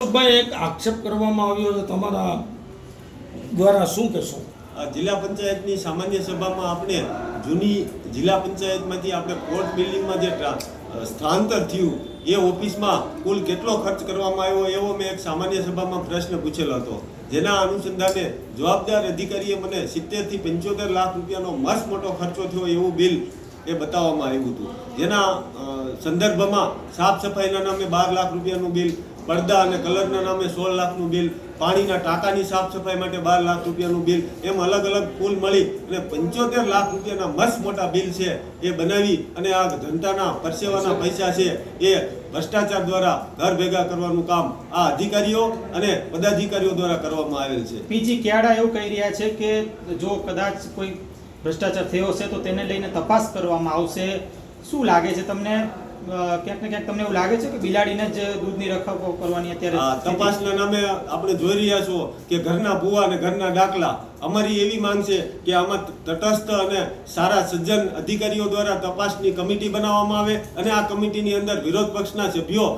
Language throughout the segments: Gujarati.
ભાઈ એક આક્ષેપ કરવામાં આવ્યો છે, તમારા દ્વારા શું કહેશો? જિલ્લા પંચાયતની સામાન્ય સભામાં આપણે જૂની જિલ્લા પંચાયતમાંથી આપણે કોર્ટ બિલ્ડિંગમાં જે સ્થળાંતર થયું, એ ઓફિસમાં કુલ કેટલો ખર્ચ કરવામાં આવ્યો, એવો મેં એક સામાન્ય સભામાં પ્રશ્ન પૂછેલો હતો. જેના અનુસંધાને જવાબદાર અધિકારીએ મને સિત્તેરથી પંચોતેર લાખ રૂપિયાનો મસ્ત મોટો ખર્ચો થયો એવું બિલ એ બતાવવામાં આવ્યું હતું. જેના સંદર્ભમાં સાફ સફાઈના નામે બાર લાખ રૂપિયાનું બિલ પડદા અને કલરના નામે સોળ લાખનું બિલ, પાણીના ટાંકાની સાફ સફાઈ માટે બાર લાખ રૂપિયાનું બિલ, એમ અલગ અલગ કુલ મળી અને પંચોતેર લાખ રૂપિયાના મસ્ત મોટા બિલ છે એ બનાવી અને આ જનતાના પરસેવાના પૈસા છે એ ભ્રષ્ટાચાર દ્વારા ઘર ભેગા કરવાનું કામ આ અધિકારીઓ અને પદાધિકારીઓ દ્વારા કરવામાં આવેલ છે. પીજી ક્યાડા એવું કહી રહ્યા છે કે જો કદાચ કોઈ ભ્રષ્ટાચાર થયો હશે તો તેને લઈને તપાસ કરવામાં આવશે. શું લાગે છે તમને? ક્યાંક ને ક્યાંક તમને એવું લાગે છે કે બિલાડીને જ દૂધની રખાવ કરવાની અત્યારે તપાસના નામે આપણે જોઈ રહ્યા છો કે ઘરના ભૂવા અને ઘરના દાખલા અમારી એવી માંગ છે કે આમાં તટસ્થ અને સારા સજ્જન અધિકારીઓ દ્વારા તપાસની કમિટી બનાવવામાં આવે અને આ કમિટીની અંદર વિરોધ પક્ષના સભ્યો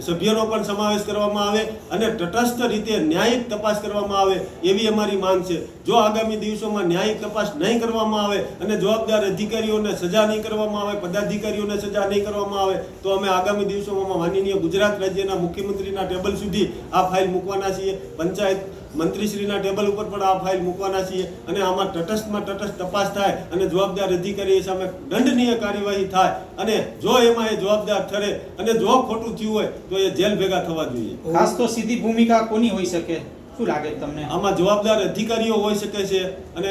સભ્યોનો પણ સમાવેશ કરવામાં આવે અને તટસ્થ રીતે ન્યાયિક તપાસ કરવામાં આવે એવી અમારી માંગ છે. જો આગામી દિવસોમાં ન્યાયિક તપાસ નહીં કરવામાં આવે અને જવાબદાર અધિકારીઓને સજા નહીં કરવામાં આવે, પદાધિકારીઓને સજા નહીં કરવામાં આવે, તો અમે આગામી દિવસોમાં માનનીય ગુજરાત રાજ્યના મુખ્યમંત્રીના ટેબલ સુધી આ ફાઇલ મૂકવાના છીએ. પંચાયત મંત્રીશ્રીના ટેબલ ઉપર પણ આ ફાઇલ મૂકવાના છીએ અને આમાં તટસ્થમાં તટસ્થ તપાસ થાય અને જવાબદાર અધિકારી સામે દંડનીય કાર્યવાહી થાય અને જો એમાં એ જવાબદાર ઠરે અને જો ખોટું થયું હોય તો એ જેલ ભેગા થવા જોઈએ. ખાસ તો સીધી ભૂમિકા કોની હોઈ શકે? શું લાગે તમને? આમાં જવાબદાર અધિકારીઓ હોઈ શકે છે અને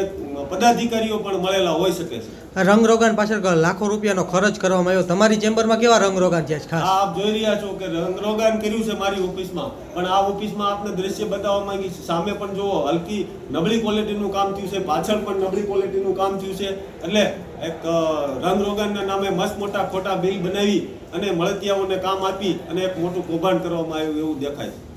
પદાધિકારીઓ પણ મળેલા હોઈ શકે છે. રંગરોગાન પાછળ લાખો રૂપિયાનો ખર્ચ કરવામાં આવ્યો. તમારી ચેમ્બરમાં કેવા રંગરોગાન છે ખાસ? આપ જોઈ રહ્યા છો કે રંગરોગાન કર્યું છે મારી ઓફિસમાં. પણ આ ઓફિસમાં આપને દ્રશ્ય બતાવવા માંગી છે. સામે પણ જુઓ હલકી નબળી ક્વોલિટીનું કામ થયું છે. પાછળ પણ નબળી ક્વોલિટીનું કામ થયું છે. એટલે એક રંગરોગાનના નામે મસ્ત મોટા ખોટા બિલ બનાવી અને મળતિયાઓને કામ આપી અને એક મોટું કૌભાંડ કરવામાં આવ્યું એવું દેખાય છે.